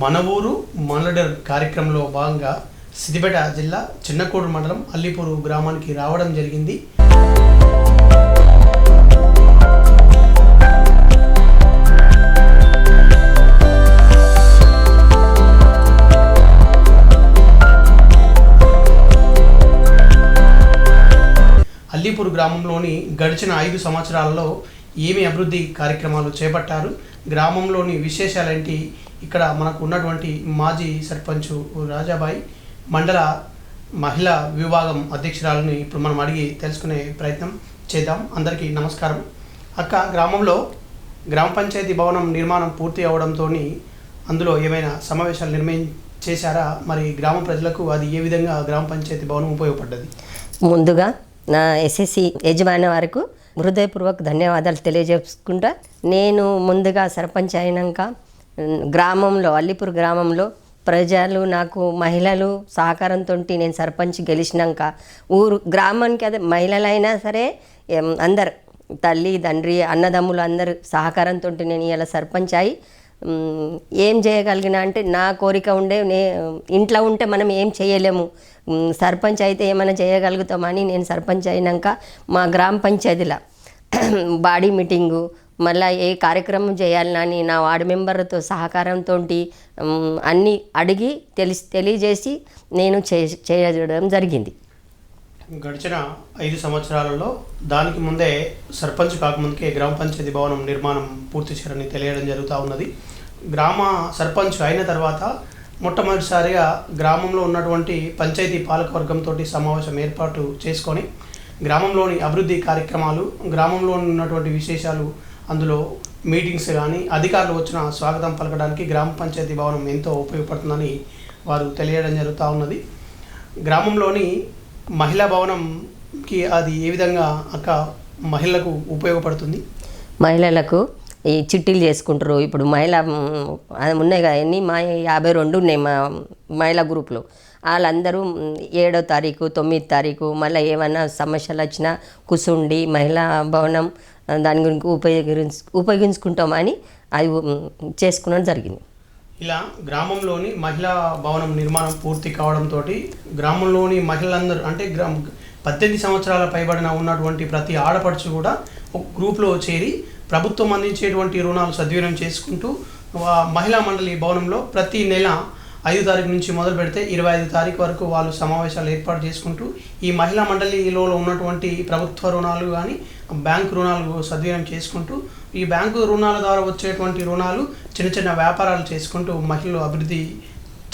మన ఊరు మనడర్ కార్యక్రమంలో భాగంగా సిద్దిపేట జిల్లా చిన్నకోడు మండలం అల్లిపూరు గ్రామానికి రావడం జరిగింది. అల్లీపూర్ గ్రామంలోని గడిచిన ఐదు సంవత్సరాలలో ఏమి అభివృద్ధి కార్యక్రమాలు చేపట్టారు? గ్రామంలోని విశేషాలేంటి? ఇక్కడ మనకు ఉన్నటువంటి మాజీ సర్పంచ్ రాజాబాయి మండల మహిళా విభాగం అధ్యక్షురాలని ఇప్పుడు మనం అడిగి తెలుసుకునే ప్రయత్నం చేద్దాం. అందరికీ నమస్కారం. అక్క గ్రామంలో గ్రామ పంచాయతీ భవనం నిర్మాణం పూర్తి అవడంతో అందులో ఏమైనా సమావేశాలు నిర్మయం చేశారా? మరి గ్రామ ప్రజలకు అది ఏ విధంగా గ్రామ పంచాయతీ భవనం ఉపయోగపడ్డది? ముందుగా నా ఎస్ఎస్సి యజమాని వారికి హృదయపూర్వక ధన్యవాదాలు తెలియజేసుకుంటా. నేను ముందుగా సర్పంచ్ అయినాక గ్రామంలో అల్లిపూర్ గ్రామంలో ప్రజలు నాకు మహిళలు సహకారంతో నేను సర్పంచ్ గెలిచినాక ఊరు గ్రామానికి అదే మహిళలైనా సరే అందరు తల్లి తండ్రి అన్నదమ్ములు అందరు సహకారంతో నేను ఇలా సర్పంచ్ అయి ఏం చేయగలిగిన అంటే నా కోరిక ఉండే నే ఇంట్లో ఉంటే మనం ఏం చేయలేము. సర్పంచ్ అయితే ఏమైనా చేయగలుగుతామని నేను సర్పంచ్ అయినాక మా గ్రామ పంచాయతీలో బాడీ మీటింగు మళ్ళీ ఏ కార్యక్రమం చేయాలని నా వార్డు మెంబర్తో సహకారంతో అన్నీ అడిగి తెలిసి తెలియజేసి నేను చే చేయడం జరిగింది. గడిచిన ఐదు సంవత్సరాలలో దానికి ముందే సర్పంచ్ కాకముందుకే గ్రామ పంచాయతీ భవనం నిర్మాణం పూర్తి చేయాలని తెలియడం జరుగుతూ ఉన్నది. గ్రామ సర్పంచ్ అయిన తర్వాత మొట్టమొదటిసారిగా గ్రామంలో ఉన్నటువంటి పంచాయతీ పాలకవర్గంతో సమావేశం ఏర్పాటు చేసుకొని గ్రామంలోని అభివృద్ధి కార్యక్రమాలు గ్రామంలో ఉన్నటువంటి విశేషాలు అందులో మీటింగ్స్ కానీ అధికారులు వచ్చిన స్వాగతం పలకడానికి గ్రామ పంచాయతీ భవనం ఎంతో ఉపయోగపడుతుందని వారు తెలియడం జరుగుతూ ఉన్నది. గ్రామంలోని మహిళా భవనంకి అది ఏ విధంగా అక్క మహిళలకు ఉపయోగపడుతుంది? మహిళలకు ఈ చిట్టీలు చేసుకుంటారు. ఇప్పుడు మహిళా ఉన్నాయి కదా ఎన్ని? మా యాభై రెండు ఉన్నాయి మా మహిళా గ్రూపులు. వాళ్ళందరూ ఏడో తారీఖు తొమ్మిది తారీఖు మళ్ళీ ఏమైనా సమస్యలు వచ్చినా కుసుండి మహిళా భవనం దాని గురించి ఉపయోగించు ఉపయోగించుకుంటామని అది మ్, చేసుకోవడం జరిగింది. ఇలా గ్రామంలోని మహిళా భవనం నిర్మాణం పూర్తి కావడంతో గ్రామంలోని మహిళలందరూ అంటే గ్రామ పద్దెనిమిది సంవత్సరాల పైబడిన ఉన్నటువంటి ప్రతి ఆడపడుచు కూడా ఒక గ్రూప్లో చేరి ప్రభుత్వం అందించేటువంటి రుణాలు సద్వినియోగం చేసుకుంటూ వా- మహిళా మండలి భవనంలో ప్రతి నెల ఐదు తారీఖు నుంచి మొదలు పెడితే ఇరవై ఐదు తారీఖు వరకు వాళ్ళు సమావేశాలు ఏర్పాటు చేసుకుంటూ ఈ మహిళా మండలిలో ఉన్నటువంటి ప్రభుత్వ రుణాలు కానీ బ్యాంకు రుణాలు సద్వినియోగం చేసుకుంటూ ఈ బ్యాంకు రుణాల ద్వారా వచ్చేటువంటి రుణాలు చిన్న చిన్న వ్యాపారాలు చేసుకుంటూ మహిళలు అభివృద్ధి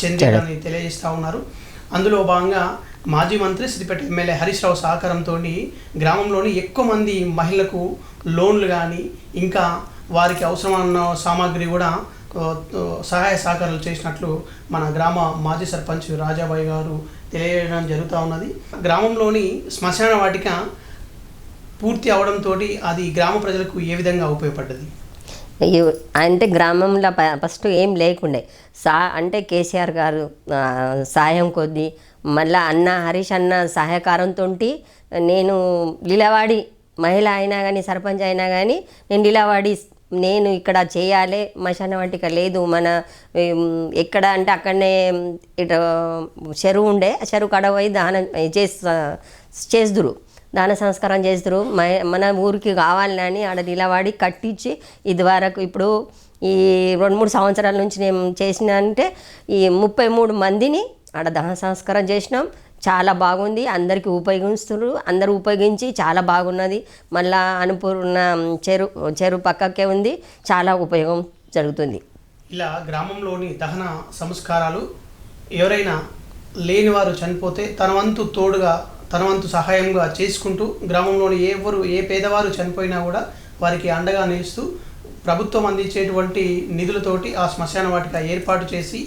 చెందాలని తెలియజేస్తూ ఉన్నారు. అందులో భాగంగా మాజీ మంత్రి సిద్దిపేట ఎమ్మెల్యే హరీష్ రావు సహకారంతో గ్రామంలోని ఎక్కువ మంది మహిళలకు లోన్లు కానీ ఇంకా వారికి అవసరమైన సామాగ్రి కూడా సహాయ సహకారాలు చేసినట్లు మన గ్రామ మాజీ సర్పంచ్ రాజాబాయి గారు తెలియజేయడం జరుగుతూ ఉన్నది. గ్రామంలోని శ్మశాన వాటిక పూర్తి అవడంతో అది గ్రామ ప్రజలకు ఏ విధంగా ఉపయోగపడ్డది? అంటే గ్రామంలో ప- ఫస్ట్ ఏం లేకుండే. సా అంటే కేసీఆర్ గారు సాయం కొద్దీ మళ్ళీ అన్న హరీష్ అన్న సహకారంతో నేను లీలవాడి మహిళ అయినా కానీ సర్పంచ్ అయినా కానీ నేను లీలవాడి నేను ఇక్కడ చేయాలి మశాన వంటిక లేదు మన ఎక్కడ అంటే అక్కడనే ఇటు చెరువు ఉండే చెరువు కడవై దానం చేస్ చేస్తురు. దాన సంస్కారం చేస్తారు. మన ఊరికి కావాలని ఆడ నిలబడి కట్టించి ఇది వరకు ఇప్పుడు ఈ రెండు మూడు సంవత్సరాల నుంచి నేను చేసిన అంటే ఈ ముప్పై మూడు మందిని ఆడ దహన సంస్కారం చేసినాం. చాలా బాగుంది. అందరికీ ఉపయోగిస్తున్నారు అందరూ ఉపయోగించి చాలా బాగున్నది. మళ్ళా అనుపూర్ణ చెరు చెరువు పక్కకే ఉంది. చాలా ఉపయోగం జరుగుతుంది. ఇలా గ్రామంలోని దహన సంస్కారాలు ఎవరైనా లేని వారు చనిపోతే తన వంతు తోడుగా తన వంతు సహాయంగా చేసుకుంటూ గ్రామంలోని ఎవరు ఏ పేదవారు చనిపోయినా కూడా వారికి అండగా నిలుస్తూ ప్రభుత్వం అందించేటువంటి నిధులతోటి ఆ శ్మశాన వాటిక ఏర్పాటు చేసి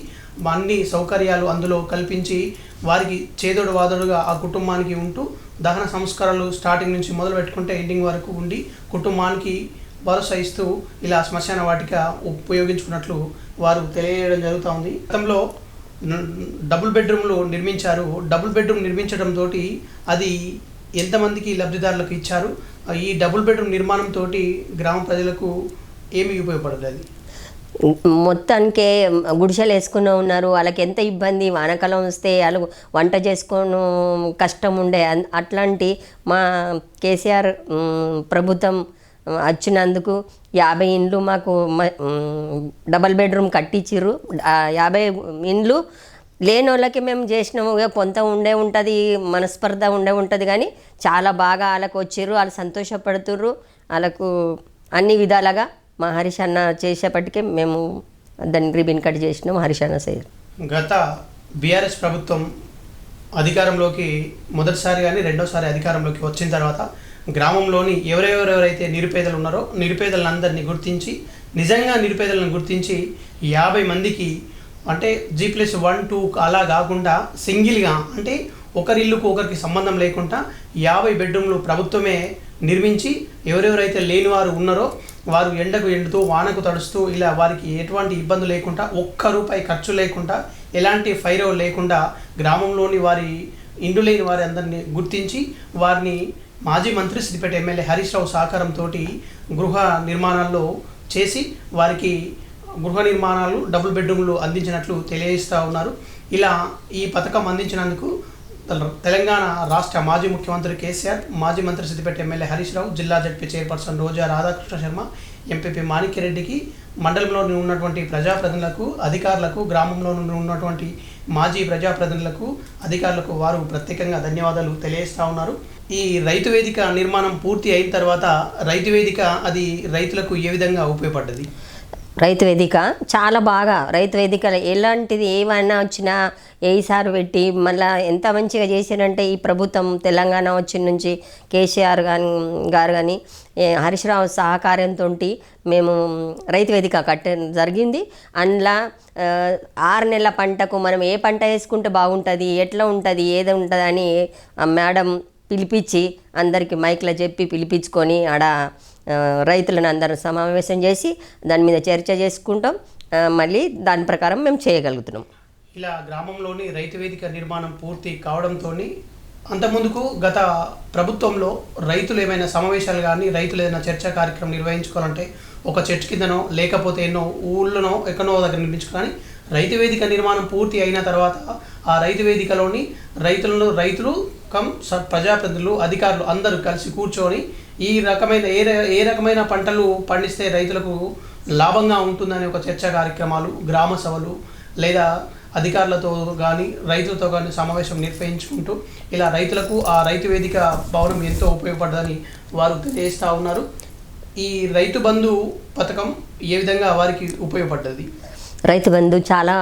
అన్ని సౌకర్యాలు అందులో కల్పించి వారికి చేదోడు వాదోడుగా ఆ కుటుంబానికి ఉంటూ దహన సంస్కారాలు స్టార్టింగ్ నుంచి మొదలు పెట్టుకుంటే ఎండింగ్ వరకు ఉండి కుటుంబానికి భరోసా ఇస్తూ ఇలా శ్మశాన వాటిక ఉపయోగించుకున్నట్లు వారు తెలియజేయడం జరుగుతూ ఉంది. గతంలో డబుల్ బెడ్రూమ్లు నిర్మించారు. డబుల్ బెడ్రూమ్ నిర్మించడం తోటి అది ఎంతమందికి లబ్ధిదారులకు ఇచ్చారు? ఈ డబుల్ బెడ్రూమ్ నిర్మాణం తోటి గ్రామ ప్రజలకు ఏమి ఉపయోగపడుతుంది మొత్తానికే గుడిసెలు వేసుకుని ఉన్నారు. వాళ్ళకి ఎంత ఇబ్బంది? వానకాలం వస్తే వాళ్ళు వంట చేసుకోను కష్టం ఉండే. అట్లాంటి మా కేసీఆర్ ప్రభుత్వం వచ్చినందుకు యాభై ఇండ్లు మాకు మ- డబల్ బెడ్రూమ్ కట్టించిర్రు యాభై ఇండ్లు లేని వాళ్ళకి మేము చేసినాము. ఇక కొంత ఉండే ఉంటుంది మనస్పర్ధ ఉండే ఉంటుంది కానీ చాలా బాగా వాళ్ళకు వచ్చిర్రు. వాళ్ళు సంతోషపడుతుర్రు. వాళ్ళకు అన్ని విధాలుగా మా హరీష్ అన్న చేసేపటికే మేము దాన్ని రిబిన్ కట్ చేసినాం హరీష్ అన్న సైజ్ గత బీఆర్ఎస్ ప్రభుత్వం అధికారంలోకి మొదటిసారి కానీ రెండోసారి అధికారంలోకి వచ్చిన తర్వాత గ్రామంలోని ఎవరెవరెవరైతే నిరుపేదలు ఉన్నారో నిరుపేదలందరినీ గుర్తించి నిజంగా నిరుపేదలను గుర్తించి యాభై మందికి అంటే జీ ప్లస్ వన్ టూ అలా కాకుండా సింగిల్గా అంటే ఒకరి ఇల్లుకు ఒకరికి సంబంధం లేకుండా యాభై బెడ్రూమ్లు ప్రభుత్వమే నిర్మించి ఎవరెవరైతే లేని వారు ఉన్నారో వారు ఎండకు ఎండుతూ వానకు తడుస్తూ ఇలా వారికి ఎటువంటి ఇబ్బంది లేకుండా ఒక్క రూపాయి ఖర్చు లేకుండా ఎలాంటి ఫైరో లేకుండా గ్రామంలోని వారి ఇండు లేని వారి అందరినీ గుర్తించి వారిని మాజీ మంత్రి సిద్దిపేట ఎమ్మెల్యే హరీష్ రావు సహకారంతో గృహ నిర్మాణాల్లో చేసి వారికి గృహ నిర్మాణాలు డబుల్ బెడ్రూమ్లు అందించినట్లు తెలియజేస్తూ ఉన్నారు. ఇలా ఈ పథకం అందించినందుకు తెలంగాణ రాష్ట్ర మాజీ ముఖ్యమంత్రి కేసీఆర్ మాజీ మంత్రి సిద్దిపేట ఎమ్మెల్యే హరీష్ రావు జిల్లా ZP chairperson Roja Radhakrishna Sharma MPP మాణిక్యరెడ్డికి మండలంలో ఉన్నటువంటి ప్రజాప్రతినిధులకు అధికారులకు గ్రామంలో ఉన్నటువంటి మాజీ ప్రజాప్రతినిధులకు అధికారులకు వారు ప్రత్యేకంగా ధన్యవాదాలు తెలియజేస్తూ ఉన్నారు. ఈ రైతు వేదిక నిర్మాణం పూర్తి అయిన తర్వాత రైతు వేదిక అది రైతులకు ఏ విధంగా ఉపయోగపడ్డది? రైతు వేదిక చాలా బాగా. రైతు వేదిక ఎలాంటిది ఏమైనా వచ్చినా ఏసారి పెట్టి మళ్ళీ ఎంత మంచిగా చేశారంటే ఈ ప్రభుత్వం తెలంగాణ వచ్చిన నుంచి కేసీఆర్ గాని గారు కానీ హరీష్రావు సహకారంతో మేము రైతు వేదిక కట్ట జరిగింది. అందులో ఆరు నెలల పంటకు మనం ఏ పంట వేసుకుంటే బాగుంటుంది ఎట్లా ఉంటుంది ఏది ఉంటుంది అని మేడం పిలిపించి అందరికీ మైక్లో చెప్పి పిలిపించుకొని ఆడ రైతులను అందరూ సమావేశం చేసి దాని మీద చర్చ చేసుకుంటాం. మళ్ళీ దాని ప్రకారం మేము చేయగలుగుతున్నాం. ఇలా గ్రామంలోని రైతు వేదిక నిర్మాణం పూర్తి కావడంతో అంతకుముందుకు గత ప్రభుత్వంలో రైతులు ఏమైనా సమావేశాలు కానీ రైతులు ఏదైనా చర్చా కార్యక్రమం నిర్వహించుకోవాలంటే ఒక చర్చ్ కిందనో లేకపోతే ఎన్నో ఊళ్ళనో ఎక్కడో దగ్గర నిర్మించుకోవాలని రైతు వేదిక నిర్మాణం పూర్తి అయిన తర్వాత ఆ రైతు వేదికలోని రైతులను రైతులు కమ్ స- ప్రజాప్రతినిధులు అధికారులు అందరూ కలిసి కూర్చొని ఈ రకమైన ఏ ఏ రకమైన పంటలు పండిస్తే రైతులకు లాభంగా ఉంటుందనే ఒక చర్చా కార్యక్రమాలు గ్రామ సభలు లేదా అధికారులతో కానీ రైతులతో కానీ సమావేశం నిర్వహించుకుంటూ ఇలా రైతులకు ఆ రైతు వేదిక భవనం ఎంతో ఉపయోగపడదని వారు తెలియజేస్తూ ఉన్నారు. ఈ రైతు బంధు పథకం ఏ విధంగా వారికి ఉపయోగపడ్డది? రైతు బంధు చాలా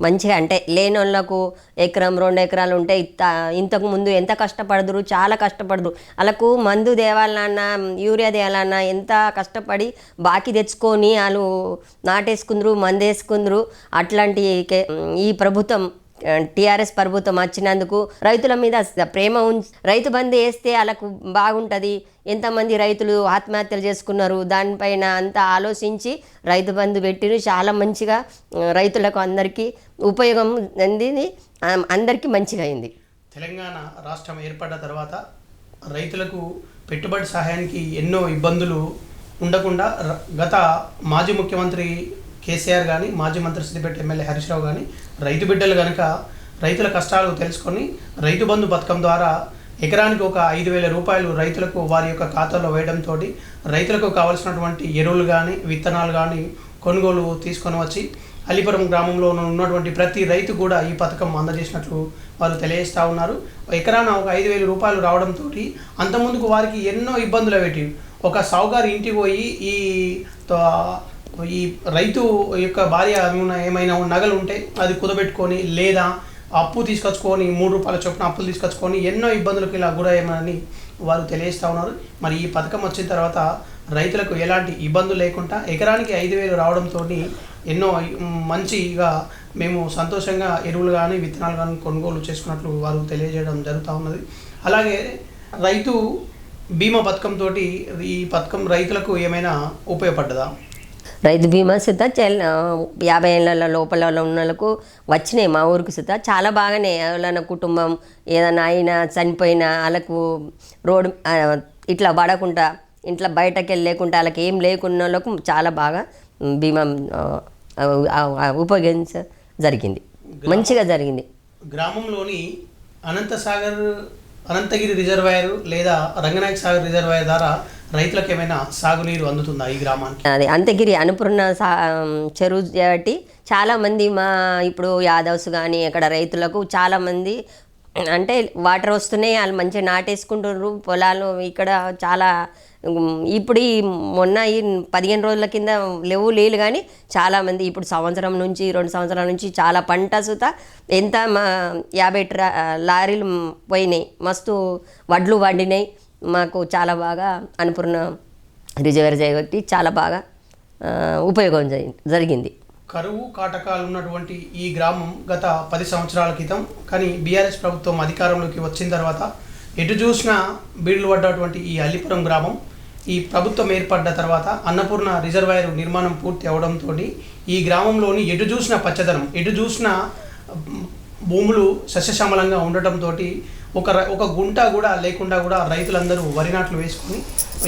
మంచిగా అంటే లేని వాళ్ళకు ఎకరం రెండు ఎకరాలు ఉంటే ఇంత ఇంతకు ముందు ఎంత కష్టపడదురు చాలా కష్టపడదురు. వాళ్ళకు మందు దేవాలన్నా యూరియా దేవాలన్నా ఎంత కష్టపడి బాకీ తెచ్చుకొని వాళ్ళు నాటేసుకుందరు మందేసుకుందరు. అట్లాంటి కే- ఈ ప్రభుత్వం టీఆర్ఎస్ ప్రభుత్వం వచ్చినందుకు రైతుల మీద ప్రేమ ఉంచి రైతు బంధు వేస్తే వాళ్ళకు బాగుంటుంది. ఎంతమంది రైతులు ఆత్మహత్యలు చేసుకున్నారు? దానిపైన అంతా ఆలోచించి రైతు బంధు పెట్టిరు. చాలా మంచిగా రైతులకు అందరికీ ఉపయోగం అందింది. అందరికీ మంచిగా అయింది. తెలంగాణ రాష్ట్రం ఏర్పడ్డ తర్వాత రైతులకు పెట్టుబడి సహాయానికి ఎన్నో ఇబ్బందులు ఉండకుండా గత మాజీ ముఖ్యమంత్రి కేసీఆర్ కానీ మాజీ మంత్రి సిద్దిపేట ఎమ్మెల్యే హరీష్ రావు కానీ రైతు బిడ్డలు కనుక రైతుల కష్టాలు తెలుసుకొని రైతు బంధు పథకం ద్వారా ఎకరానికి ఒక ఐదు వేల రూపాయలు రైతులకు వారి యొక్క ఖాతాలో వేయడంతో రైతులకు కావలసినటువంటి ఎరువులు కానీ విత్తనాలు కానీ కొనుగోలు తీసుకొని వచ్చి అలీపురం గ్రామంలో ఉన్నటువంటి ప్రతి రైతు కూడా ఈ పథకం అందజేసినట్లు వారు తెలియజేస్తూ ఉన్నారు. ఎకరాన ఒక ఐదు వేల రూపాయలు రావడంతో అంతకుముందుకు వారికి ఎన్నో ఇబ్బందులు పెట్టి ఒక సావుగారి ఇంటికి పోయి ఈ ఈ రైతు యొక్క భార్య ఏమైనా నగలు ఉంటే అది కుదబెట్టుకొని లేదా అప్పు తీసుకొచ్చుకొని మూడు రూపాయల చొప్పున అప్పులు తీసుకొచ్చుకొని ఎన్నో ఇబ్బందులకు ఇలా గురయ్యమని వారు తెలియజేస్తూ ఉన్నారు. మరి ఈ పథకం వచ్చిన తర్వాత రైతులకు ఎలాంటి ఇబ్బందులు లేకుండా ఎకరానికి ఐదు వేలు రావడంతో ఎన్నో మంచిగా మేము సంతోషంగా ఎరువులు కానీ విత్తనాలు కానీ కొనుగోలు చేసుకున్నట్లు వారు తెలియజేయడం జరుగుతూ ఉన్నది. అలాగే రైతు బీమా పథకంతో ఈ పథకం రైతులకు ఏమైనా ఉపయోగపడ్డదా? రైతు బీమా సుత యాభై ఏళ్ళ లోపల ఉన్న వాళ్ళకు వచ్చినాయి మా ఊరికి సుత చాలా బాగానే ఎవరైనా కుటుంబం ఏదైనా అయినా చనిపోయినా వాళ్ళకు రోడ్ ఆ, ఇట్లా పడకుండా ఇంట్లో బయటకు లేకుండా వాళ్ళకి ఏం లేకున్న వాళ్ళకు చాలా బాగా బీమా ఉపయోగించ జరిగింది. మంచిగా జరిగింది. గ్రామంలోని అనంతసాగర్ అనంతగిరి రిజర్వాయర్ లేదా రంగనాయక సాగర్ రిజర్వాయర్ ద్వారా రైతులకు ఏమైనా సాగునీరు అందుతుందా ఈ గ్రామానికి? అదే అంతగిరి అనుపూర్ణ సా చెరువు కాబట్టి చాలామంది మా ఇప్పుడు యాదవ్స్ కానీ అక్కడ రైతులకు చాలామంది అంటే వాటర్ వస్తున్నాయి వాళ్ళు మంచిగా నాటేసుకుంటున్నారు పొలాలు ఇక్కడ చాలా ఇప్పుడు ఈ మొన్న ఈ పదిహేను రోజుల కింద లేవు లేలు కానీ చాలామంది ఇప్పుడు సంవత్సరం నుంచి రెండు సంవత్సరాల నుంచి చాలా పంట సుత ఎంత మా యాభై ట్రా లారీలు పోయినాయి మస్తు వడ్లు వండినాయి మాకు చాలా బాగా అన్నపూర్ణ రిజర్వేర్ చేయబట్టి చాలా బాగా ఉపయోగం జరిగింది. కరువు కాటకాలు ఉన్నటువంటి ఈ గ్రామం గత పది సంవత్సరాల క్రితం కానీ బీఆర్ఎస్ ప్రభుత్వం అధికారంలోకి వచ్చిన తర్వాత ఎటు చూసినా బీడులు పడ్డటువంటి ఈ అల్లిపురం గ్రామం ఈ ప్రభుత్వం ఏర్పడ్డ తర్వాత అన్నపూర్ణ రిజర్వాయర్ నిర్మాణం పూర్తి అవడంతో ఈ గ్రామంలోని ఎటు చూసిన పచ్చదనం ఎటు చూసిన భూములు సస్యశ్యామలంగా ఉండటంతో ఒక ఒక గుంట కూడా లేకుండా కూడా రైతులందరూ వరి నాట్లు వేసుకొని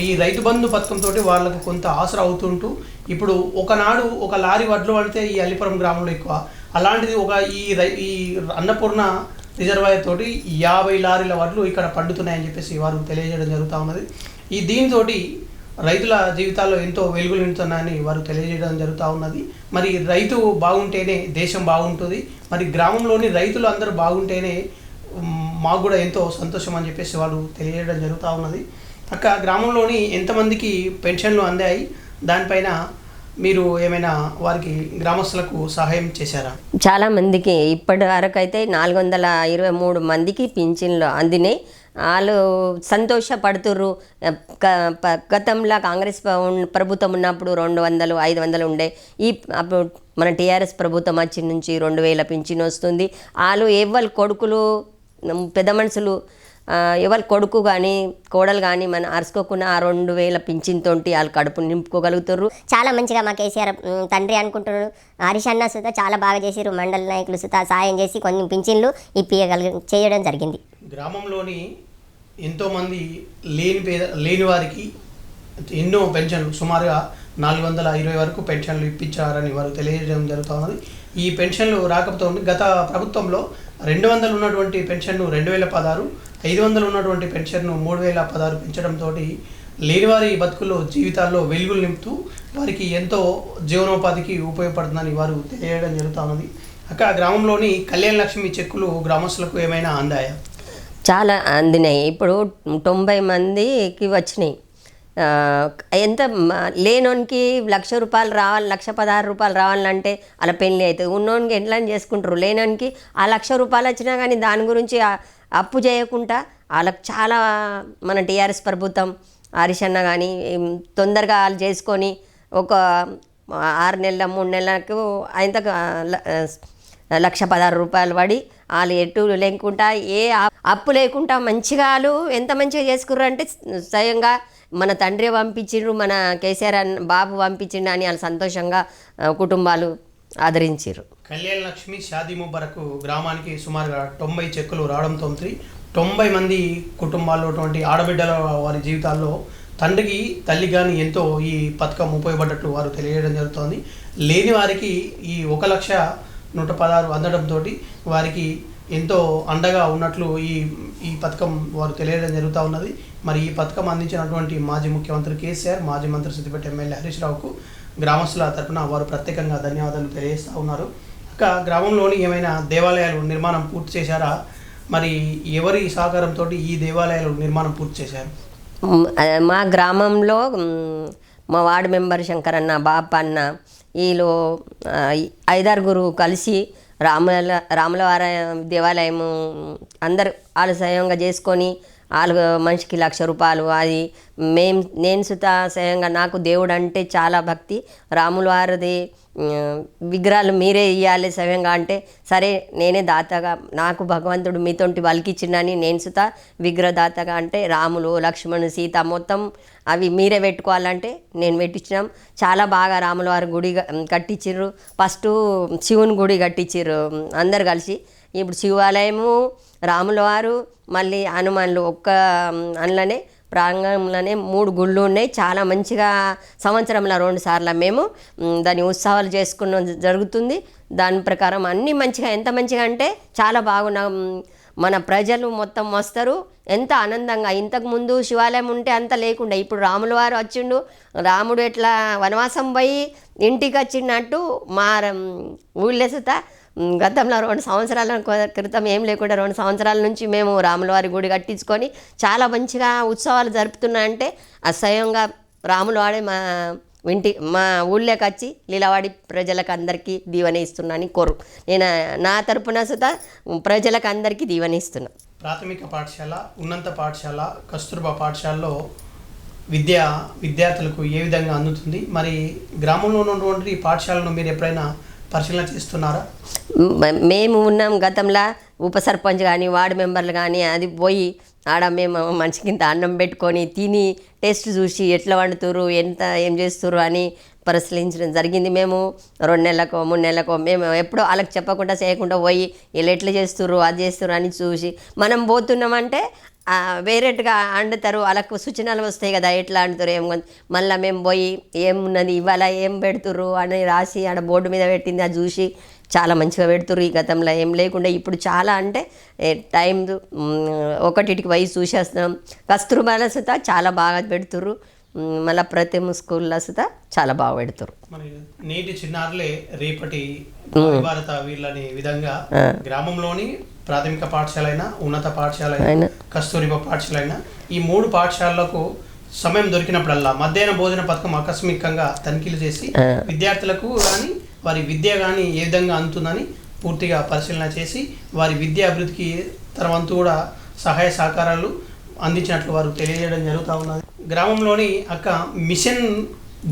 ఈ రైతు బంధు పథకంతో వాళ్ళకు కొంత ఆసరా అవుతుంటూ ఇప్పుడు ఒకనాడు ఒక లారీ వడ్లు పడితే ఈ అల్లిపురం గ్రామంలో ఎక్కువ. అలాంటిది ఒక ఈ రై ఈ అన్నపూర్ణ రిజర్వాయర్ తోటి యాభై లారీల వడ్లు ఇక్కడ పండుతున్నాయని చెప్పేసి వారు తెలియజేయడం జరుగుతూ ఉన్నది. ఈ దీంతో రైతుల జీవితాల్లో ఎంతో వెలుగులు నిండుతున్నాయని వారు తెలియజేయడం జరుగుతూ ఉన్నది. మరి రైతు బాగుంటేనే దేశం బాగుంటుంది. మరి గ్రామంలోని రైతులు అందరూ బాగుంటేనే మాకు కూడా ఎంతో సంతోషం అని చెప్పేసి వాళ్ళు తెలియజేయడం జరుగుతూ ఉన్నది. అక్క గ్రామంలోని ఎంతమందికి పెన్షన్లు అందాయి? దానిపైన మీరు ఏమైనా వారికి గ్రామస్తులకు సహాయం చేశారా? చాలా మందికి ఇప్పటి వరకు అయితే నాలుగు వందల ఇరవై మూడు మందికి పింఛన్లు అందినాయి. వాళ్ళు సంతోషపడుతుర్రు. గతంలో కాంగ్రెస్ ప్రభుత్వం ఉన్నప్పుడు రెండు వందలు ఐదు వందలు ఉండే. ఈ అప్పుడు మన టీఆర్ఎస్ ప్రభుత్వం వచ్చిన నుంచి రెండు వేల పింఛన్ వస్తుంది. వాళ్ళు ఎవరు కొడుకులు పెద్ద మనుషులు ఎవరి కొడుకు కానీ కోడలు కానీ మన అరుచుకోకుండా ఆ రెండు వేల పింఛన్తోటి వాళ్ళు కడుపు నింపుకోగలుగుతారు చాలా మంచిగా మా కేసీఆర్ తండ్రి అనుకుంటున్నాడు హరీష్ అన్న సుత చాలా బాగా చేసిరు మండల నాయకులు సుత సాయం చేసి కొన్ని పింఛన్లు ఇప్పియగలి చేయడం జరిగింది. గ్రామంలోని ఎంతోమంది లేని పేద లేని వారికి ఎన్నో పెన్షన్లు సుమారుగా నాలుగు వందల ఇరవై వరకు పెన్షన్లు ఇప్పించారని వారు తెలియజేయడం జరుగుతున్నది. ఈ పెన్షన్లు రాకపోతే గత ప్రభుత్వంలో రెండు వందలు ఉన్నటువంటి పెన్షన్ను రెండు వేల పదహారు ఐదు వందలు ఉన్నటువంటి పెన్షన్ను మూడు వేల పదహారు పెంచడంతో లేనివారి బతుకుల్లో జీవితాల్లో వెలుగులు నింపుతూ వారికి ఎంతో జీవనోపాధికి ఉపయోగపడుతుందని వారు తెలియడం జరుగుతున్నది. అక్కడ అక్క గ్రామంలోని కళ్యాణ లక్ష్మి చెక్కులు గ్రామస్తులకు ఏమైనా అందాయా? చాలా అందినాయి. ఇప్పుడు తొంభై మందికి వచ్చినాయి. ఎంత లేనోనికి లక్ష రూపాయలు రావాలి లక్ష పదహారు రూపాయలు రావాలంటే అలా పెళ్ళి అవుతుంది ఉన్నోనికి ఎట్లా చేసుకుంటారు? లేనోనికి ఆ లక్ష రూపాయలు వచ్చినా కానీ దాని గురించి అప్పు చేయకుండా వాళ్ళకి చాలా మన టీఆర్ఎస్ ప్రభుత్వం హరిషన్న కానీ తొందరగా వాళ్ళు చేసుకొని ఒక ఆరు నెలల మూడు నెలలకు ఇంత లక్ష పదహారు రూపాయలు పడి వాళ్ళు ఎటు లేకుండా ఏ అప్పు లేకుండా మంచిగా వాళ్ళు ఎంత మంచిగా చేసుకుర్రు అంటే స్వయంగా మన తండ్రి పంపించిండ్రు మన కేసీఆర్ అన్న బాబు పంపించిండు అని వాళ్ళు సంతోషంగా కుటుంబాలు ఆదరించారు కళ్యాణ లక్ష్మి షాదీ ముబారక్ గ్రామానికి సుమారుగా తొంభై చెక్కులు రావడంతో తొంభై మంది కుటుంబాల్లో ఆడబిడ్డల వారి జీవితాల్లో తండ్రికి తల్లి కానీ ఎంతో ఈ పథకం ఉపయోగపడ్డట్టు వారు తెలియడం జరుగుతోంది. లేని వారికి ఈ ఒక లక్ష నూట పదహారు అందడంతో వారికి ఎంతో అండగా ఉన్నట్లు ఈ ఈ పథకం వారు తెలియడం జరుగుతూ ఉన్నది. మరి ఈ పథకం అందించినటువంటి మాజీ ముఖ్యమంత్రి కేసీఆర్ మాజీ మంత్రి సిద్దిపేట ఎమ్మెల్యే హరీష్ రావుకు గ్రామస్తుల తరపున వారు ప్రత్యేకంగా ధన్యవాదాలు తెలియజేస్తూ ఉన్నారు. ఇంకా గ్రామంలోని ఏమైనా దేవాలయాలు నిర్మాణం పూర్తి చేశారా? మరి ఎవరి సహకారంతో ఈ దేవాలయాలు నిర్మాణం పూర్తి చేశారు? మా గ్రామంలో మా వార్డు మెంబర్ శంకరన్న బాపన్న వీళ్ళు ఐదారుగురు కలిసి రాముల రాములవార దేవాలయము అందరు ఆలస్యంగా చేసుకొని వాళ్ళు మనిషికి లక్ష రూపాయలు అది మేం నేను సుత స్వయంగా నాకు దేవుడు అంటే చాలా భక్తి. రాముల వారిది విగ్రహాలు మీరే ఇవ్వాలి స్వయంగా అంటే సరే నేనే దాతగా నాకు భగవంతుడు మీతోటి వలికిచ్చిండని నేను సుత విగ్రహదాతగా అంటే రాములు లక్ష్మణుడు సీత మొత్తం అవి మీరే పెట్టుకోవాలంటే నేను పెట్టించినాం. చాలా బాగా రాముల వారి గుడి గ- ఫస్ట్ శివుని గుడి కట్టించారు అందరు కలిసి ఇప్పుడు శివాలయము రాముల వారు మళ్ళీ హనుమాన్లు ఒక్క అందులోనే ప్రాంగణంలోనే మూడు గుళ్ళు ఉన్నాయి. చాలా మంచిగా సంవత్సరంలో రెండు సార్లు మేము దాన్ని దాని ఉత్సవాలు చేసుకున్న. జరుగుతుంది. దాని ప్రకారం అన్నీ మంచిగా ఎంత మంచిగా అంటే చాలా బాగున్న మన ప్రజలు మొత్తం వస్తారు. ఎంత ఆనందంగా ఇంతకుముందు శివాలయం ఉంటే అంత లేకుండా ఇప్పుడు రాముల వారు వచ్చిండు. రాముడు ఎట్లా వనవాసం పోయి ఇంటికి వచ్చినట్టు మా రం- గతంలో రెండు సంవత్సరాల క్రితం ఏం లేకుండా రెండు సంవత్సరాల నుంచి మేము రాములవారి గుడి కట్టించుకొని చాలా మంచిగా ఉత్సవాలు జరుపుతున్నాయంటే అసహ్యంగా రాములవాడే మా ఇంటి మా ఊళ్ళోకి వచ్చి లీలవాడి ప్రజలకు అందరికీ దీవనిస్తున్నాను కోరు. నేను నా తరపున సుత ప్రజలకు అందరికీ దీవనిస్తున్నా ప్రాథమిక పాఠశాల ఉన్నత పాఠశాల కస్తూర్బా పాఠశాలలో విద్య విద్యార్థులకు ఏ విధంగా అందుతుంది? మరి గ్రామంలో ఉన్నటువంటి పాఠశాలను మీరు ఎప్పుడైనా పరిశీలన చేస్తున్నారా? మేము ఉన్నాం గతంలో ఉప సర్పంచ్ కానీ వార్డు మెంబర్లు కానీ అది పోయి ఆడ మేము మనిషికింత అన్నం పెట్టుకొని తిని టేస్ట్ చూసి ఎట్లా వండుతురు ఎంత ఏం చేస్తురు అని పరిశీలించడం జరిగింది. మేము రెండు నెలలకో మూడు నెలలకో మేము ఎప్పుడో వాళ్ళకి చెప్పకుండా చేయకుండా పోయి వీళ్ళు ఎట్లా చేస్తుర్రు అది చేస్తుర్రు అని చూసి మనం పోతున్నామంటే వేరేట్టుగా వండుతారు వాళ్ళకు సూచనలు వస్తాయి కదా ఎట్లా వండుతారు ఏం మళ్ళీ మేము పోయి ఏమున్నది ఇవాళ ఏం పెడుతుర్రు అని రాసి ఆడ బోర్డు మీద పెట్టింది అది చూసి చాలా మంచిగా పెడుతుర్రు ఈ గతంలో. ఏం లేకుండా ఇప్పుడు చాలా అంటే టైం మ్, ఒకటిటికి పోయి చూసేస్తున్నాం. కస్తూర్బాల సుత చాలా బాగా పెడుతుర్రు. మళ్ళీ ప్రతి స్కూల్లో సుత చాలా బాగా పెడుతుర్రు. మరి నేటి చిన్నారులే రేపటి భారత వీళ్ళని విధంగా. గ్రామంలోని ప్రాథమిక పాఠశాల అయినా ఉన్నత పాఠశాల. కస్తూరిబా పాఠశాల అయినా ఈ మూడు పాఠశాలలకు సమయం దొరికినప్పుడల్లా మధ్యాహ్న భోజన పథకం ఆకస్మికంగా తనిఖీలు చేసి. విద్యార్థులకు కానీ వారి విద్య కానీ ఏ విధంగా అందుతుందని పూర్తిగా పరిశీలన చేసి వారి విద్యా అభివృద్ధికి తన వంతు కూడా సహాయ సహకారాలు అందించినట్లు వారు తెలియజేయడం జరుగుతూ ఉన్నది గ్రామంలోని అక్క మిషన్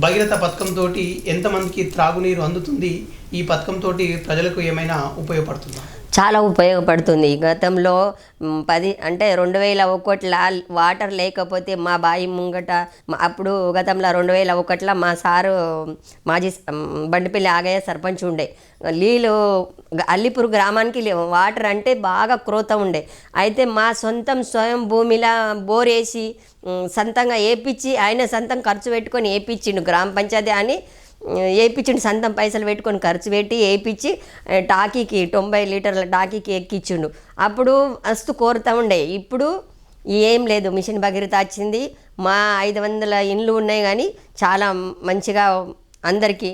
భగీరథ పథకంతో ఎంతమందికి త్రాగునీరు అందుతుంది ఈ పథకంతో ప్రజలకు ఏమైనా ఉపయోగపడుతుందా? చాలా ఉపయోగపడుతుంది. గతంలో పది అంటే రెండు వేల ఒకటిలో వాటర్ లేకపోతే మా బాయి ముంగట అప్పుడు గతంలో రెండు వేల ఒకటిలో మా సారు మాజీ బండిపల్లి ఆగయ్య సర్పంచ్ ఉండే. నీళ్ళు అల్లిపూర్ గ్రామానికి వాటర్ అంటే బాగా క్రోత ఉండే. అయితే మా సొంతం స్వయం భూమిలో బోర్ వేసి సొంతంగా వేపించి ఆయన సొంతం ఖర్చు పెట్టుకొని వేపించిండు గ్రామ పంచాయతీ అని వేయించిండు సొంతం పైసలు పెట్టుకొని ఖర్చు పెట్టి వేయించి టాకీకి తొంభై లీటర్ల టాకీకి ఎక్కించిండు అప్పుడు మస్తు కోరుతూ ఉండే. ఇప్పుడు ఏం లేదు. మిషన్ భగీరథ వచ్చింది. మా ఐదు వందల ఇండ్లు ఉన్నాయి కానీ చాలా మంచిగా అందరికీ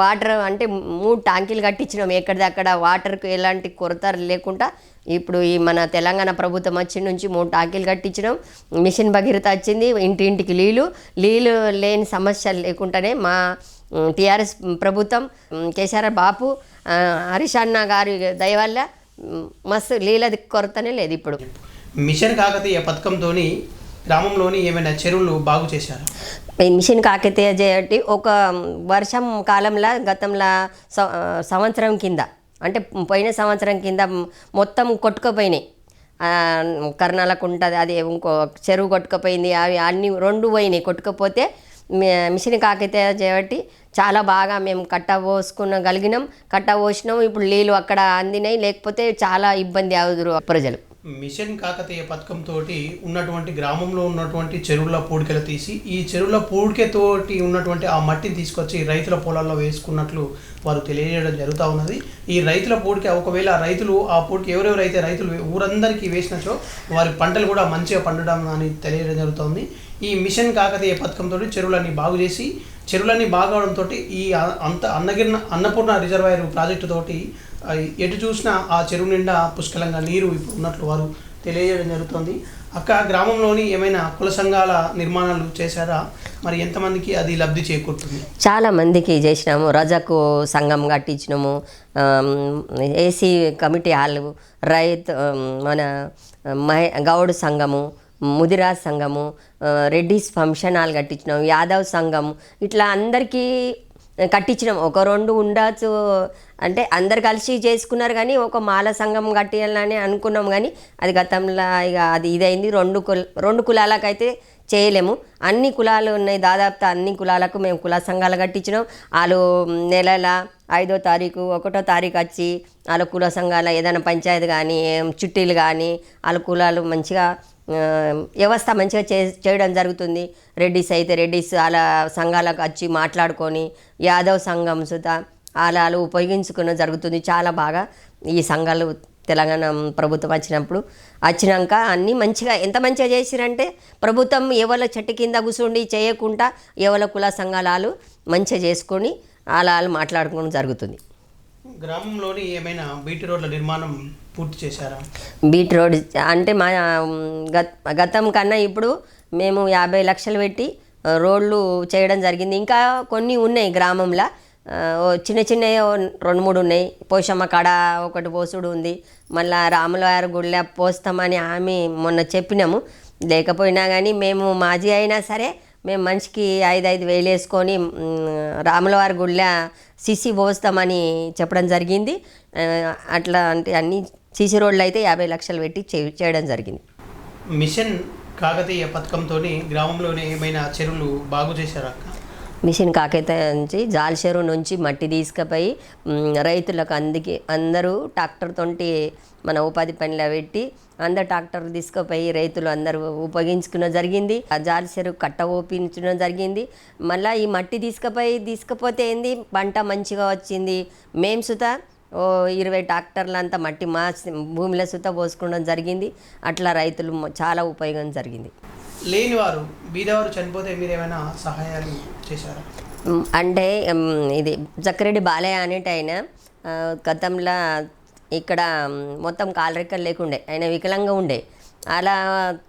వాటర్ అంటే మూడు ట్యాంకీలు కట్టించినాం. ఎక్కడిదక్కడ వాటర్కి ఎలాంటి కొరత లేకుండా ఇప్పుడు ఈ మన తెలంగాణ ప్రభుత్వం వచ్చి నుంచి మూడు ట్యాంకీలు కట్టించినాం. మిషన్ భగీరథ వచ్చింది ఇంటింటికి నీళ్ళు నీళ్ళు లేని సమస్య లేకుండానే మా టీఆర్ఎస్ ప్రభుత్వం కేసీఆర్ బాపు హరీష్ అన్న గారి దయవల్ల మస్తు నీళ్ళది కొరతనే లేదు ఇప్పుడు. మిషన్ కాకతీయ పథకంతో గ్రామంలోని ఏమైనా చెరువులు బాగు చేశారు? మిషన్ కాకతీయ చేయటి ఒక వర్షం కాలంలో గతంలో సంవత్సరం కింద అంటే పోయిన సంవత్సరం కింద మొత్తం కొట్టుకుపోయినాయి. కర్ణాలకు ఉంటుంది అది ఇంకో చెరువు కొట్టుకుపోయింది అవి అన్ని రెండు పోయినాయి. కొట్టుకుపోతే మిషన్ కాకతీయ చేయబట్టి చాలా బాగా మేము కట్ట పోసుకున్న గలిగినాం కట్ట పోసినాం ఇప్పుడు నీళ్ళు అక్కడ అందినాయి. లేకపోతే చాలా ఇబ్బంది అవుదురు ప్రజలు. మిషన్ కాకతీయ పథకంతో ఉన్నటువంటి గ్రామంలో ఉన్నటువంటి చెరువుల పూడికలు తీసి ఈ చెరువుల పూడికతోటి ఉన్నటువంటి ఆ మట్టిని తీసుకొచ్చి రైతుల పొలాల్లో వేసుకున్నట్లు వారు తెలియజేయడం జరుగుతూ ఉన్నది. ఈ రైతుల పూడిక ఒకవేళ రైతులు ఆ పూడికి ఎవరెవరైతే రైతులు ఊరందరికీ వేసినచో వారి పంటలు కూడా మంచిగా పండడం అని తెలియడం జరుగుతుంది ఈ మిషన్ కాకతీయ పథకంతో చెరువులన్నీ బాగు చేసి చెరువులన్నీ బాగవడంతో ఈ అంత అన్నగిరిన అన్నపూర్ణ రిజర్వాయర్ ప్రాజెక్టు తోటి ఎటు చూసినా ఆ చెరువు నిండా పుష్కలంగా నీరు ఇప్పుడు ఉన్నట్లు వారు తెలియజేయడం జరుగుతుంది. అక్క గ్రామంలోని ఏమైనా కుల సంఘాల నిర్మాణాలు చేశారా? మరి ఎంతమందికి అది లబ్ధి చేకూరుతుంది? చాలా మందికి చేసినాము. రజకు సంఘం కట్టించినాము. ఏసీ కమిటీ హాల్ రైతు మన మహే గౌడ్ సంఘము ముదిరాజ్ సంఘము రెడ్డిస్ ఫంక్షన్ హాల్ కట్టించినాం యాదవ్ సంఘం ఇట్లా అందరికీ కట్టించినాం. ఒక రెండు ఉండొచ్చు. అంటే అందరు కలిసి చేసుకున్నారు కానీ ఒక మాల సంఘం కట్టియాలని అనుకున్నాం కానీ అది గతంలో ఇక అది ఇదైంది. రెండు కుల రెండు కులాలకైతే చేయలేము. అన్ని కులాలు ఉన్నాయి. దాదాపు అన్ని కులాలకు మేము కుల సంఘాలు కట్టించినాం. వాళ్ళు నెలల ఐదో తారీఖు ఒకటో తారీఖు వచ్చి వాళ్ళ కుల సంఘాల ఏదైనా పంచాయతీ కానీ చుట్టీలు కానీ వాళ్ళ కులాలు మంచిగా వ్యవస్థ మంచిగా చే చేయడం జరుగుతుంది. రెడ్డిస్ అయితే రెడ్డిస్ వాళ్ళ సంఘాలకు వచ్చి మాట్లాడుకొని యాదవ్ సంఘం సుత వాళ్ళు ఉపయోగించుకున్న జరుగుతుంది. చాలా బాగా ఈ సంఘాలు తెలంగాణ ప్రభుత్వం వచ్చినప్పుడు వచ్చినాక అన్నీ మంచిగా ఎంత మంచిగా చేసిరంటే ప్రభుత్వం ఎవరి చెట్టు కింద కూర్చుండి చేయకుండా ఎవరి కుల సంఘాలు మంచిగా చేసుకొని వాళ్ళ వాళ్ళు మాట్లాడుకోవడం జరుగుతుంది. గ్రామంలోని ఏమైనా బీటీ రోడ్ల నిర్మాణం పూర్తి చేశారా? బీట్ రోడ్ అంటే మా గత కన్నా ఇప్పుడు మేము యాభై లక్షలు పెట్టి రోడ్లు చేయడం జరిగింది. ఇంకా కొన్ని ఉన్నాయి గ్రామంలో. చిన్న చిన్నవి రెండు మూడు ఉన్నాయి. పోషమ్మ కాడ ఒకటి పోసుడు ఉంది. మళ్ళా రాములవారి గుళ్ళ పోస్తామని ఆమె మొన్న చెప్పినాము. లేకపోయినా కానీ మేము మాజీ అయినా సరే మేము మనిషికి ఐదు ఐదు వేలు వేసుకొని రాములవారి గుళ్ళ సిసి పోస్తామని చెప్పడం జరిగింది. అట్లా అంటే అన్ని సిసి రోడ్లు అయితే యాభై లక్షలు పెట్టి చే- చేయడం జరిగింది. మిషన్ కాకతీయ పథకంతో గ్రామంలోనే ఏమైనా చెరువులు బాగు చేశారా మిషన్ కాకైతే నుంచి జాల్ చెరువు నుంచి మట్టి తీసుకుపోయి రైతులకు అందుకి అందరూ ట్రాక్టర్ తోటి మన ఉపాధి పనిలో పెట్టి అందరు ట్రాక్టర్ తీసుకుపోయి రైతులు అందరూ ఉపయోగించుకున్న జరిగింది. ఆ జాలి చెరువు కట్ట ఓపించడం జరిగింది. మళ్ళీ ఈ మట్టి తీసుకుపోయి తీసుకుపోతే ఏంది? పంట మంచిగా వచ్చింది. మేము సుత ఓ ఇరవై ట్రాక్టర్లు అంతా మట్టి మా భూమిలో సుత పోసుకోవడం జరిగింది. అట్లా రైతులు చాలా ఉపయోగం జరిగింది. లేనివారు బీదవారు చనిపోతే మీరు ఏమైనా సహాయాలు చేశారా? అంటే ఇది జక్రెడ్డి బాలయ్య అనేటి ఆయన గతంలో ఇక్కడ మొత్తం కాలరెక్కలు లేకుండే ఆయన వికలంగా ఉండే. అలా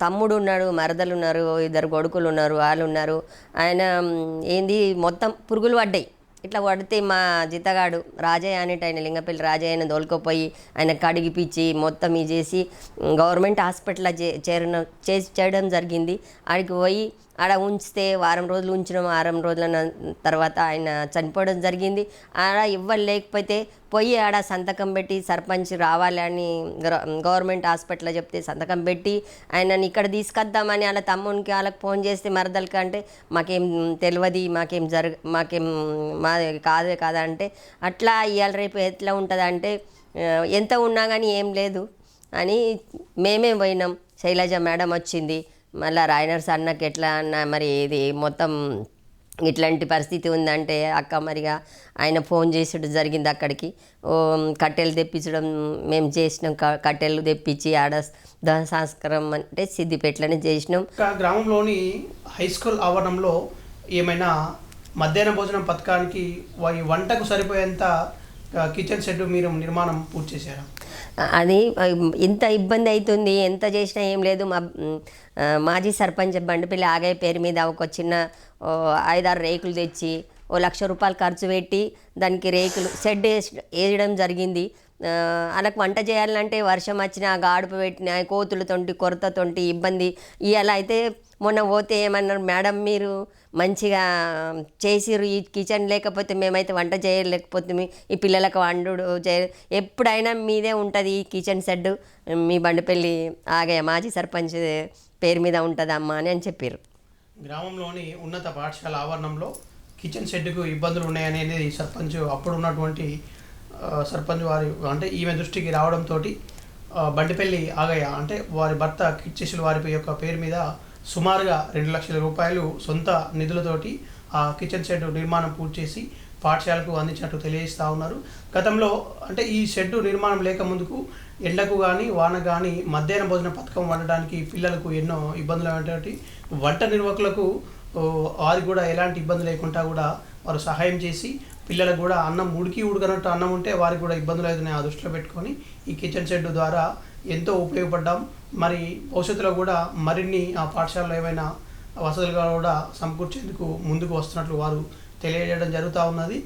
తమ్ముడు ఉన్నాడు మరదలు ఉన్నారు ఇద్దరు కొడుకులు ఉన్నారు వాళ్ళు ఉన్నారు. ఆయన ఏంది మొత్తం పురుగులు పడ్డాయి. ఇట్లా వడితే మా జితగాడు రాజయ్య అనేటి ఆయన లింగపల్లి రాజయ్యను దోలుకోపోయి ఆయన కడిగిపిచ్చి మొత్తం ఇది చేసి గవర్నమెంట్ హాస్పిటల్ చే చేరిన చేసి చేయడం జరిగింది. ఆడికి పోయి ఆడ ఉంచితే వారం రోజులు ఉంచిన వారం రోజుల తర్వాత ఆయన చనిపోవడం జరిగింది. ఆడ ఇవ్వరు లేకపోతే పోయి ఆడ సంతకం పెట్టి సర్పంచ్ రావాలి అని గవర్నమెంట్ హాస్పిటల్లో చెప్తే సంతకం పెట్టి ఆయనని ఇక్కడ తీసుకొద్దామని వాళ్ళ తమ్మునికి వాళ్ళకి ఫోన్ చేస్తే మరదలకి అంటే మాకేం తెలియదు మాకేం జరగ మాకేం మా కాదే కాదా అంటే అట్లా ఇవాళ రేపు ఎట్లా ఉంటుంది అంటే ఎంత ఉన్నా కానీ ఏం లేదు అని మేమే పోయినాం. శైలజ మేడం వచ్చింది. మళ్ళీ రాయనర్స్ అన్నకి ఎట్లా అన్న మరి ఇది మొత్తం ఇట్లాంటి పరిస్థితి ఉందంటే అక్క మరిగా ఆయన ఫోన్ చేసడం జరిగింది అక్కడికి. ఓ కట్టెలు తెప్పించడం మేము చేసినాం క- కట్టెలు తెప్పించి ఆడ దహన సంస్కారం అంటే సిద్దిపేటలోనే చేసినాం. గ్రామంలోని హై స్కూల్ ఆవరణంలో ఏమైనా మధ్యాహ్న భోజనం పథకానికి వారి వంటకు సరిపోయేంత కిచెన్ సెట్ మీరు నిర్మాణం పూర్తి చేశారా? అది ఇంత ఇబ్బంది అవుతుంది ఎంత చేసినా ఏం లేదు. మా మాజీ సర్పంచ్ బండిపల్లి ఆగయ్య పేరు మీద ఒక చిన్న ఐదారు రేకులు తెచ్చి ఓ లక్ష రూపాయలు ఖర్చు పెట్టి దానికి రేకులు షెడ్ వేసి- వేయడం జరిగింది. అలా వాళ్ళకి వంట చేయాలంటే వర్షం వచ్చినా గాడుపు పెట్టిన కోతులతోటి కొరతతోటి ఇబ్బంది. ఇవాళ అయితే మొన్న పోతే ఏమన్నారు మేడం మీరు మంచిగా చేసిర్రు ఈ కిచెన్ లేకపోతే మేమైతే వంట చేయలేకపోతే ఈ పిల్లలకు వండుడు చేయ ఎప్పుడైనా మీదే ఉంటుంది ఈ కిచెన్ షెడ్ మీ బండిపల్లి ఆగే మాజీ సర్పంచ్ పేరు మీద ఉంటుందమ్మా అని అని చెప్పారు గ్రామంలోని ఉన్నత పాఠశాల ఆవరణంలో కిచెన్ షెడ్కు ఇబ్బందులు ఉన్నాయనేది సర్పంచ్ అప్పుడు ఉన్నటువంటి సర్పంచ్ వారి అంటే ఈమె దృష్టికి రావడంతో బండిపల్లి ఆగయ్య అంటే వారి భర్త కిచ్చేసులు వారి యొక్క పేరు మీద సుమారుగా రెండు లక్షల రూపాయలు సొంత నిధులతోటి ఆ కిచెన్ షెడ్ నిర్మాణం పూర్తి చేసి పాఠశాలకు అందించినట్టు తెలియజేస్తూ ఉన్నారు. గతంలో అంటే ఈ షెడ్డు నిర్మాణం లేక ముందుకు ఎండకు కానీ వాన కానీ మధ్యాహ్న భోజన పథకం వండడానికి పిల్లలకు ఎన్నో ఇబ్బందులు అనేటువంటి వంట నిర్వాహకులకు వారికి కూడా ఎలాంటి ఇబ్బంది లేకుండా కూడా వారు సహాయం చేసి పిల్లలకు కూడా అన్నం ఉడికి ఉడకనట్టు అన్నం ఉంటే వారికి కూడా ఇబ్బందులు అవుతున్నాయి. ఆ దృష్టిలో పెట్టుకొని ఈ కిచెన్ షెడ్ ద్వారా ఎంతో ఉపయోగపడ్డాం. మరి భవిష్యత్తులో కూడా మరిన్ని ఆ పాఠశాలలో ఏమైనా వసతులుగా కూడా సమకూర్చేందుకు ముందుకు వస్తున్నట్లు వారు తెలియజేయడం జరుగుతూ ఉన్నది.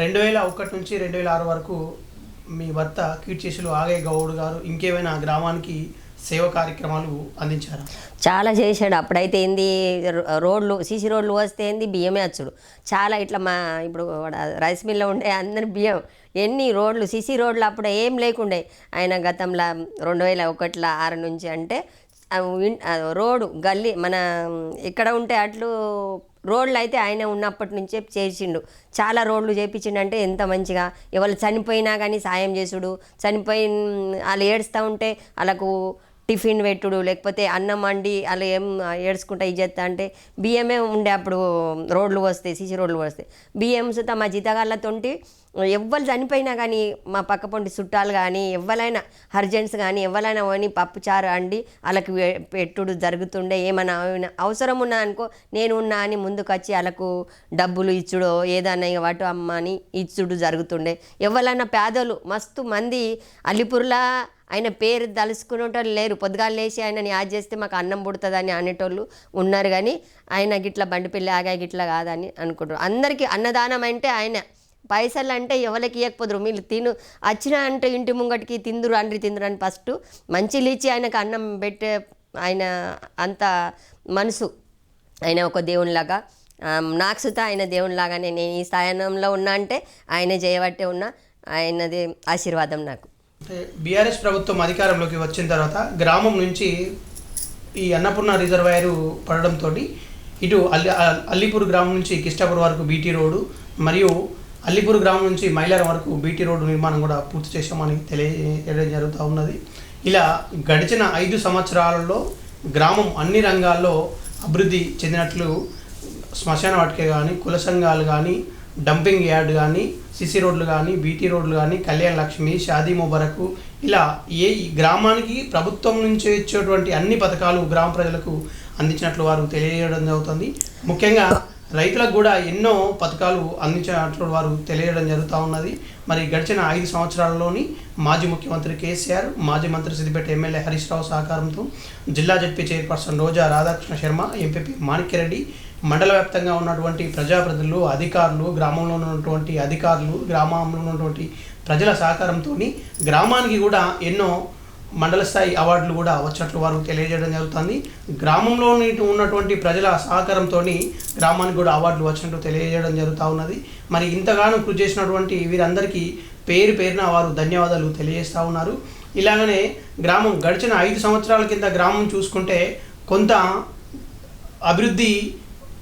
రెండు వేల ఒకటి నుంచి రెండు వేల ఆరు వరకు మీ భర్త కీర్చేసులు ఆగే గౌడ్ గారు ఇంకేమైనా గ్రామానికి సేవ కార్యక్రమాలు అందించారు? చాలా చేశాడు. అప్పుడైతే ఏంది రో- రోడ్లు సీసీ రోడ్లు వస్తే ఏంది బియ్యమే వచ్చుడు చాలా ఇట్లా మా ఇప్పుడు రైస్ మిల్లో ఉండే అందరి బియ్యం. ఎన్ని రోడ్లు సీసీ రోడ్లు అప్పుడు ఏం లేకుండే. ఆయన గతంలో రెండు వేల ఒకటిలో ఆరు నుంచి అంటే రోడ్డు గల్లీ మన ఎక్కడ ఉంటే అట్లు రోడ్లు అయితే ఆయన ఉన్నప్పటి నుంచే చేసిండు. చాలా రోడ్లు చేపించిండు అంటే ఎంత మంచిగా. ఎవరు చనిపోయినా కానీ సాయం చేసుడు. చనిపోయి వాళ్ళు ఏడుస్తూ ఉంటే వాళ్ళకు టిఫిన్ పెట్టుడు లేకపోతే అన్నం వండి అలా ఏం ఏడ్చుకుంటా ఇచ్చేస్తా అంటే బియ్యమే ఉండే అప్పుడు రోడ్లు వస్తాయి సీసీ రోడ్లు వస్తాయి. బియ్యం సుతా మా జీతగాళ్ళతోటి ఎవ్వరు చనిపోయినా కానీ మా పక్క పొంటి చుట్టాలు కానీ ఎవరైనా హర్జెంట్స్ కానీ ఎవరైనా పోని పప్పు చారు అండి వాళ్ళకి పెట్టుడు జరుగుతుండే. ఏమైనా అవసరం ఉన్నా అనుకో నేను ఉన్నా అని ముందుకు వచ్చి వాళ్ళకు డబ్బులు ఇచ్చుడో ఏదన్నా వాటు అమ్మ అని ఇచ్చుడు జరుగుతుండే. ఎవరైనా పేదలు మస్తు మంది అలిపుర్లా ఆయన పేరు తలుసుకునేటోళ్ళు లేరు. పొద్దుగాలు లేచి ఆయనని యాద్ చేస్తే మాకు అన్నం పుడుతుందని అనేటోళ్ళు ఉన్నారు కానీ ఆయన గిట్ల బండి పిల్ల ఆగా గిట్ల కాదని అనుకుంటారు అందరికీ అన్నదానం అంటే ఆయన. పైసలు అంటే ఎవరికి ఇవ్వకపోదురు మీరు తిను వచ్చిన అంటే ఇంటి ముంగటికి తిందురు అండ్రి తిందురు అని ఫస్ట్ మంచి లేచి ఆయనకు అన్నం పెట్టే ఆయన అంత మనసు. ఆయన ఒక దేవునిలాగా నాకు సుత ఆయన దేవునిలాగానే. నేను ఈ స్థానంలో ఉన్నా అంటే ఆయన చేయబట్టే ఉన్నా. ఆయనది ఆశీర్వాదం నాకు. బీఆర్ఎస్ ప్రభుత్వం అధికారంలోకి వచ్చిన తర్వాత గ్రామం నుంచి ఈ అన్నపూర్ణ రిజర్వాయర్ పడడంతో ఇటు అల్లి అల్లిపూర్ గ్రామం నుంచి కిష్టాపూర్ వరకు బీటీ రోడ్డు మరియు అల్లిపూర్ గ్రామం నుంచి మైలారం వరకు బీటీ రోడ్డు నిర్మాణం కూడా పూర్తి చేశామని తెలియజేయడం జరుగుతూ ఉన్నది. ఇలా గడిచిన ఐదు సంవత్సరాలలో గ్రామం అన్ని రంగాల్లో అభివృద్ధి చెందినట్లు శ్మశాన వాటికే కానీ కుల సంఘాలు కానీ డంపింగ్ యార్డ్ కానీ సిసి రోడ్లు కానీ బీటీ రోడ్లు కానీ కళ్యాణ లక్ష్మి షాదీ ముబరకు ఇలా ఏ ఈ గ్రామానికి ప్రభుత్వం నుంచి ఇచ్చేటువంటి అన్ని పథకాలు గ్రామ ప్రజలకు అందించినట్లు వారు తెలియజేయడం జరుగుతుంది. ముఖ్యంగా రైతులకు కూడా ఎన్నో పథకాలు అందించినట్లు వారు తెలియడం జరుగుతూ ఉన్నది. మరి గడిచిన ఐదు సంవత్సరాలలోని మాజీ ముఖ్యమంత్రి కేసీఆర్ మాజీ మంత్రి సిద్దిపేట ఎమ్మెల్యే హరీష్ రావు సహకారంతో జిల్లా ZP chairperson Roja Radhakrishna Sharma MPP Manikyareddy మండల వ్యాప్తంగా ఉన్నటువంటి ప్రజాప్రతినిధులు అధికారులు గ్రామంలో ఉన్నటువంటి అధికారులు గ్రామంలో ఉన్నటువంటి ప్రజల సహకారంతో గ్రామానికి కూడా ఎన్నో మండల స్థాయి అవార్డులు కూడా వచ్చినట్లు వారు తెలియజేయడం జరుగుతుంది. గ్రామంలో ఉన్నటువంటి ప్రజల సహకారంతో గ్రామానికి కూడా అవార్డులు వచ్చినట్లు తెలియజేయడం జరుగుతూ ఉన్నది. మరి ఇంతగానో కృషి చేసినటువంటి వీరందరికీ పేరు పేరున వారు ధన్యవాదాలు తెలియజేస్తూ ఉన్నారు. ఇలాగనే గ్రామం గడిచిన ఐదు సంవత్సరాల కింద గ్రామం చూసుకుంటే కొంత అభివృద్ధి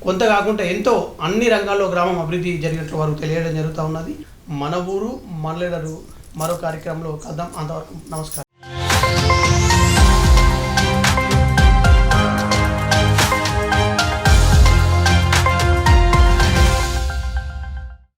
కొంత కాకుండా ఎంతో అన్ని రంగాల్లో గ్రామం అభివృద్ధి జరిగినట్లు వారు తెలియడం జరుగుతూ ఉన్నది. మన ఊరు మనలేడరు మరో కార్యక్రమంలో కలుద్దాం. అంతవరకు నమస్కారం.